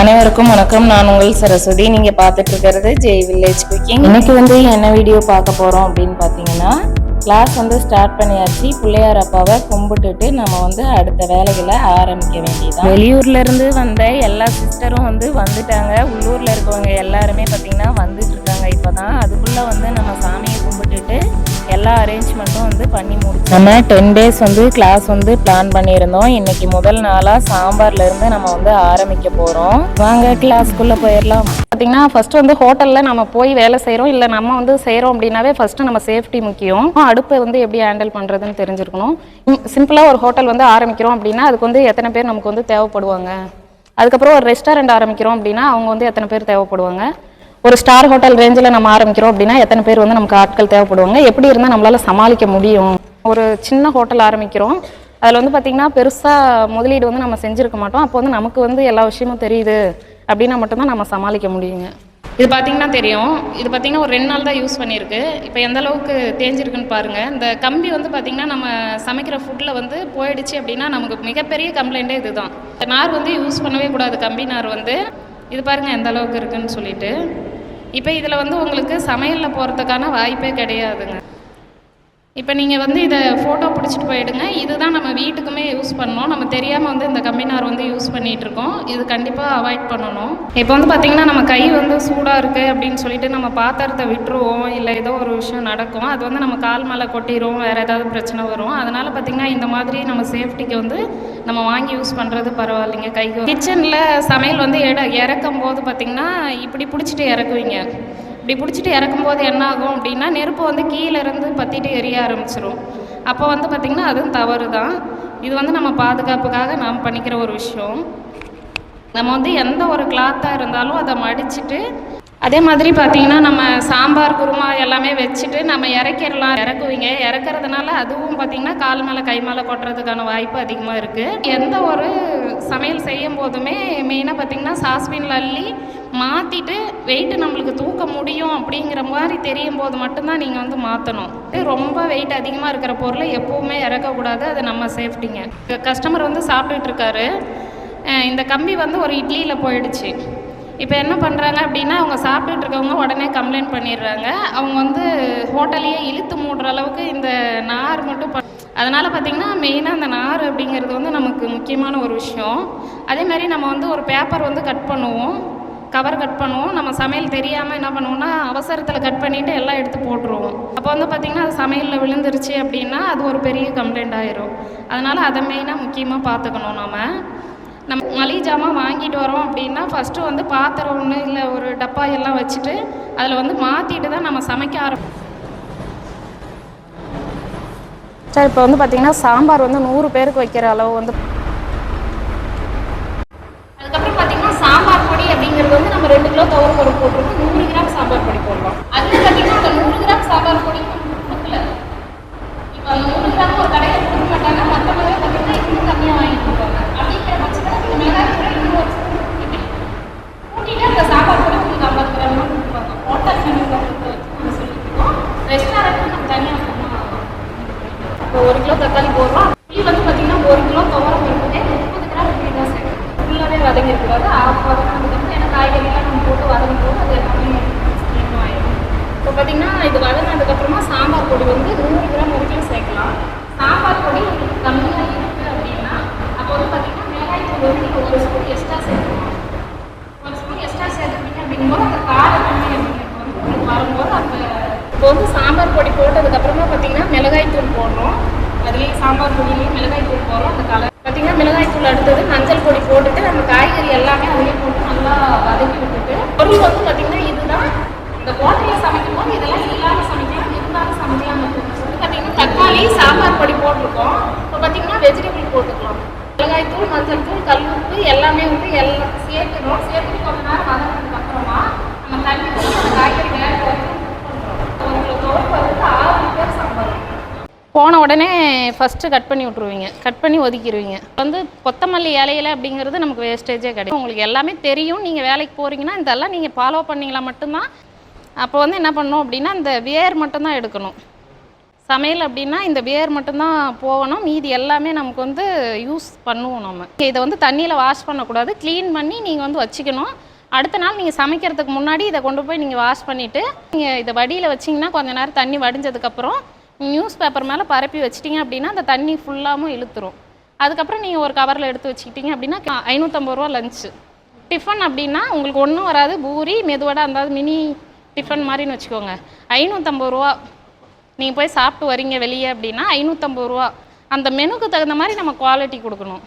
அனைவருக்கும் வணக்கம். நான் உங்கள் சரஸ்வதி. நீங்கள் பார்த்துட்டு இருக்கிறது ஜெய் வில்லேஜ் குக்கிங் இன்னைக்கு வந்து என்ன வீடியோ பார்க்க போகிறோம் அப்படின்னு பார்த்தீங்கன்னா கிளாஸ் வந்து ஸ்டார்ட் பண்ணியாச்சு. பிள்ளையார் அப்பாவை கும்பிட்டுட்டு நம்ம வந்து அடுத்த வேலைகளை ஆரம்பிக்க வேண்டியதான் வெளியூர்ல இருந்து வந்த எல்லா சிஸ்டரும் வந்து வந்துட்டாங்க. உள்ளூர்ல இருக்கவங்க எல்லாருமே பார்த்தீங்கன்னா வந்துட்டு இருக்காங்க இப்போதான். அதுக்குள்ள வந்து நம்ம சாமியை கும்பிட்டுட்டு எல்லா அரேஞ்ச்மெண்ட்டும் வந்து பண்ணி முடிச்சோம் நம்ம டென் டேஸ் வந்து கிளாஸ் வந்து பிளான் பண்ணியிருந்தோம். இன்னைக்கு முதல் நாளாக சாம்பார்ல இருந்து நம்ம வந்து ஆரம்பிக்க போகிறோம் வாங்க கிளாஸ்க்குள்ளே போயிடலாம். பார்த்தீங்கன்னா ஃபஸ்ட்டு வந்து ஹோட்டலில் நம்ம போய் வேலை செய்கிறோம் இல்லை நம்ம வந்து செய்கிறோம் அப்படின்னாவே ஃபஸ்ட்டு நம்ம சேஃப்டி முக்கியம். அடுப்பை வந்து எப்படி ஹேண்டில் பண்ணுறதுன்னு தெரிஞ்சிருக்கணும். சிம்பிளாக ஒரு ஹோட்டல் வந்து ஆரம்பிக்கிறோம் அப்படின்னா அதுக்கு வந்து எத்தனை பேர் நமக்கு வந்து தேவைப்படுவாங்க? அதுக்கப்புறம் ஒரு ரெஸ்டாரண்ட் ஆரம்பிக்கிறோம் அப்படின்னா அவங்க வந்து எத்தனை பேர் தேவைப்படுவாங்க? ஒரு ஸ்டார் ஹோட்டல் ரேஞ்சில் நம்ம ஆரம்பிக்கிறோம் அப்படின்னா எத்தனை பேர் வந்து நமக்கு ஆட்கள் தேவைப்படுவாங்க? எப்படி இருந்தால் நம்மளால் சமாளிக்க முடியும்? ஒரு சின்ன ஹோட்டல் ஆரம்பிக்கிறோம். அதில் வந்து பார்த்திங்கன்னா பெருசாக முதலீடு வந்து நம்ம செஞ்சுருக்க மாட்டோம். அப்போ வந்து நமக்கு வந்து எல்லா விஷயமும் தெரியுது. அப்படின்னா மட்டும்தான் நம்ம சமாளிக்க முடியுங்க. இது பார்த்தீங்கன்னா தெரியும். இது பார்த்தீங்கன்னா ஒரு ரெண்டு நாள் தான் யூஸ் பண்ணியிருக்கு. இப்போ எந்த அளவுக்கு தேஞ்சிருக்குன்னு பாருங்கள் இந்த கம்பி வந்து பார்த்திங்கன்னா நம்ம சமைக்கிற ஃபுட்டில் வந்து போயிடுச்சு அப்படின்னா நமக்கு மிகப்பெரிய கம்ப்ளைண்ட்டே இதுதான். இந்த நார் வந்து யூஸ் பண்ணவே கூடாது கம்பி நார் வந்து. இது பாருங்கள் எந்த அளவுக்கு இருக்குன்னு சொல்லிட்டு. இப்போ இதில் வந்து உங்களுக்கு சமையலில் போகிறதுக்கான வாய்ப்பே கிடையாதுங்க. இப்போ நீங்கள் வந்து இதை ஃபோட்டோ பிடிச்சிட்டு போயிடுங்க இதுதான் நம்ம வீட்டுக்குமே யூஸ் பண்ணோம் நம்ம தெரியாமல் வந்து இந்த கம்பினார் வந்து யூஸ் பண்ணிகிட்டு இருக்கோம். இது கண்டிப்பாக அவாய்ட் பண்ணணும். இப்போ வந்து பார்த்திங்கன்னா நம்ம கை வந்து சூடாக இருக்குது அப்படின்னு சொல்லிட்டு நம்ம பாத்திரத்தை விட்டுருவோம். இல்லை ஏதோ ஒரு விஷயம் நடக்கும். அது வந்து நம்ம கால் மேலே கொட்டிரும். வேறு ஏதாவது பிரச்சனை வரும். அதனால் பார்த்திங்கன்னா இந்த மாதிரி நம்ம சேஃப்டிக்கு வந்து நம்ம வாங்கி யூஸ் பண்ணுறது பரவாயில்லைங்க. கை கிச்சனில் சமையல் வந்து எட இறக்கும் போது பார்த்திங்கன்னா இப்படி பிடிச்சிட்டு இறக்குவீங்க. இப்படி பிடிச்சிட்டு இறக்கும்போது என்ன ஆகும் அப்படின்னா நெருப்பு வந்து கீழே இருந்து பற்றிட்டு எரிய ஆரம்பிச்சிரும். அப்போ வந்து பார்த்திங்கன்னா அதுவும் தவறு தான் இது வந்து நம்ம பாதுகாப்புக்காக நாம் பண்ணிக்கிற ஒரு விஷயம். நம்ம வந்து எந்த ஒரு கிளாத்தாக இருந்தாலும் அதை மடிச்சுட்டு அதே மாதிரி பார்த்திங்கன்னா நம்ம சாம்பார் குருமா எல்லாமே வச்சுட்டு நம்ம இறக்கிடலாம். இறக்குவீங்க. இறக்குறதுனால அதுவும் பார்த்திங்கன்னா கால் மேலே கை மேலே கொட்டுறதுக்கான வாய்ப்பு அதிகமாக இருக்குது எந்த ஒரு சமையல் செய்யும் போதுமே மெயினாக பார்த்தீங்கன்னா சாஸ்பின்ல அள்ளி மாற்றிட்டு வெயிட்டு நம்மளுக்கு தூக்க முடியும் அப்படிங்கிற மாதிரி தெரியும் போது மட்டும்தான் நீங்கள் வந்து மாற்றணும் ரொம்ப வெயிட் அதிகமாக இருக்கிற பொருளை எப்போவுமே இறக்கக்கூடாது அது நம்ம சேஃப்டிங்க கஸ்டமர் வந்து சாப்பிட்டுட்டு இருக்காரு. இந்த கம்பி வந்து ஒரு இட்லியில் போயிடுச்சு. இப்போ என்ன பண்ணுறாங்க அப்படின்னா அவங்க சாப்பிட்டுட்டு இருக்கவங்க உடனே கம்ப்ளைண்ட் பண்ணிடுறாங்க. அவங்க வந்து ஹோட்டலையே இழுத்து மூடுற அளவுக்கு இந்த நார் மட்டும் ப அதனால் பார்த்திங்கன்னா மெயினாக அந்த நார் அப்படிங்கிறது வந்து நமக்கு முக்கியமான ஒரு விஷயம். அதே மாதிரி நம்ம வந்து ஒரு பேப்பர் வந்து கட் பண்ணுவோம். கவர் கட் பண்ணுவோம். நம்ம சமையல் தெரியாமல் என்ன பண்ணுவோம்னா அவசரத்தில் கட் பண்ணிவிட்டு எல்லாம் எடுத்து போட்டுருவோம். அப்போ வந்து பார்த்திங்கன்னா அது சமையலில் விழுந்துருச்சு அப்படின்னா அது ஒரு பெரிய கம்ப்ளைண்ட் ஆயிரும். அதனால் அதை மெயினாக முக்கியமாக பார்த்துக்கணும் நம்ம நம்ம மளிகை ஜாமான் வாங்கிட்டு வரோம் அப்படின்னா ஃபஸ்ட்டு வந்து பாத்திரம் ஒன்று இல்லை ஒரு டப்பா எல்லாம் வச்சுட்டு அதில் வந்து மாற்றிட்டு தான் நம்ம சமைக்க ஆரம்பி சார் இப்போ வந்து பார்த்திங்கன்னா சாம்பார் வந்து நூறு பேருக்கு வைக்கிற அளவு வந்து அதுக்கப்புறம் பார்த்தீங்கன்னா சாம்பார் பொடி அப்படிங்கிறது வந்து நம்ம ரெண்டு கிலோ துவரம் பருப்பு போட்டுருக்கு நூறு கிராம் சாம்பார் பொடி போடலாம். அதில் பார்த்தீங்கன்னா அந்த நூறு கிராம் சாம்பார் பொடி கொடுக்கல. இப்போ அந்த நூறு கிராம் ஒரு கடையில் கொடுக்க மாட்டாங்க. மற்ற மாதிரி பார்த்தீங்கன்னா இன்னும் கம்மியாக வாங்கிட்டு போவாங்க. அப்படிங்கிற பட்சத்தில் இந்த மிளகாய் கூட இன்னும் கூட்டிட்டு அந்த சாம்பார் பொடி உங்களுக்கு ஐம்பது கிராம் கொடுப்பாங்க. ஹோட்டல் சென்டரில் வச்சு நம்ம ரெஸ்டாரண்ட் நம்ம தனியாக இப்போ ஒரு கிலோ தக்காளி போடுறோம். புளி வந்து பார்த்தீங்கன்னா ஒரு கிலோ துவரம் போட்டு எல்லாமே வதங்கி இருக்கக்கூடாது ஆஃப் ஏன்னா காய்கறிலாம் நம்ம போட்டு வதங்கும் போது அது எல்லாமே ஸ்லீம் ஆயிடும் இப்போ பார்த்தீங்கன்னா இது வதங்கினதுக்கப்புறமா சாம்பார் பொடி வந்து நூறு கிராம் வரைக்கும் சேர்க்கலாம். சாம்பார் பொடி கம்மியாக இருக்குது அப்படின்னா அப்போ வந்து பார்த்தீங்கன்னா மிளகாய் தூள் வந்து நீங்கள் ஒரு ஸ்பூன் எக்ஸ்ட்ரா சேர்க்கணும் ஒரு ஸ்பூன் எக்ஸ்ட்ரா சேர்த்துக்கிட்டீங்க அப்படிங்கும்போது அந்த கார தன்மை அப்படிங்கிறது வந்து உங்களுக்கு வரும்போது அந்த இப்போ வந்து சாம்பார் பொடி போட்டதுக்கப்புறமா பார்த்தீங்கன்னா மிளகாய் தூள் போடுறோம். அதுலேயும் சாம்பார் பொடியிலையும் மிளகாய் தூள் போடுறோம். அந்த கலர் பார்த்தீங்கன்னா மிளகாய் தூள் அடுத்தது மஞ்சள் பொடி போட்டுட்டு நம்ம காய்கறி எல்லாமே அதிலே போட்டு நல்லா வதக்கி விட்டுட்டு பொருள் வந்து பார்த்தீங்கன்னா இதுதான். இந்த ஹோட்டலில் சமைக்கும் போது இதெல்லாம் இல்லாமல் சமைக்கலாம் இருந்தாலும் சமைக்கலாம் அப்படின்னு சொல்லி பார்த்தீங்கன்னா தக்காளி சாம்பார் பொடி போட்டிருக்கோம். இப்போ பார்த்தீங்கன்னா வெஜிடபிள் போட்டுக்கலாம். மிளகாய் தூள் மஞ்சள் தூள் கல் உப்பு எல்லாமே வந்து எல்லாம் சேர்க்கணும். சேர்த்து கொஞ்ச நேரம் வதங்கினதுக்கு அப்புறமா நம்ம தண்ணி ஊற்றி அந்த காய்கறி வேக வச்சு உங்களுக்கு தோப்பு வந்து ஆறு பேர் சாம்பார் போன உடனே ஃபஸ்ட்டு கட் பண்ணி விட்ருவீங்க கட் பண்ணி ஒதுக்கிடுவீங்க வந்து கொத்தமல்லி இலையில அப்படிங்கிறது நமக்கு வேஸ்டேஜே கிடையாது உங்களுக்கு எல்லாமே தெரியும். நீங்கள் வேலைக்கு போகிறீங்கன்னா இதெல்லாம் நீங்கள் ஃபாலோ பண்ணீங்களா மட்டும்தான். அப்போ வந்து என்ன பண்ணணும் அப்படின்னா இந்த வேர் மட்டும்தான் எடுக்கணும். சமையல் அப்படின்னா இந்த வேர் மட்டும்தான் போகணும் மீதி எல்லாமே நமக்கு வந்து யூஸ் பண்ணுவோம் நம்ம இதை வந்து தண்ணியில் வாஷ் பண்ணக்கூடாது. க்ளீன் பண்ணி நீங்கள் வந்து வச்சுக்கணும். அடுத்த நாள் நீங்கள் சமைக்கிறதுக்கு முன்னாடி இதை கொண்டு போய் நீங்கள் வாஷ் பண்ணிவிட்டு நீங்கள் இதை வடியில் வச்சிங்கன்னா கொஞ்ச நேரம் தண்ணி வடிஞ்சதுக்கப்புறம் நியூஸ் பேப்பர் மேலே பரப்பி வச்சிட்டிங்க அப்படின்னா அந்த தண்ணி ஃபுல்லாகவும் இழுத்துரும். அதுக்கப்புறம் நீங்கள் ஒரு கவரில் எடுத்து வச்சுக்கிட்டீங்க அப்படின்னா ஐநூற்றம்பது ரூபா லஞ்சு டிஃபன் அப்படின்னா உங்களுக்கு ஒன்றும் வராது. பூரி மெதுவடை அந்த மினி டிஃபன் மாதிரின்னு வச்சுக்கோங்க. ஐநூற்றம்பது ரூபா. நீங்கள் போய் சாப்பிட்டு வரீங்க வெளியே அப்படின்னா ஐநூற்றம்பது ரூபா. அந்த மெனுக்கு தகுந்த மாதிரி நம்ம குவாலிட்டி கொடுக்கணும்.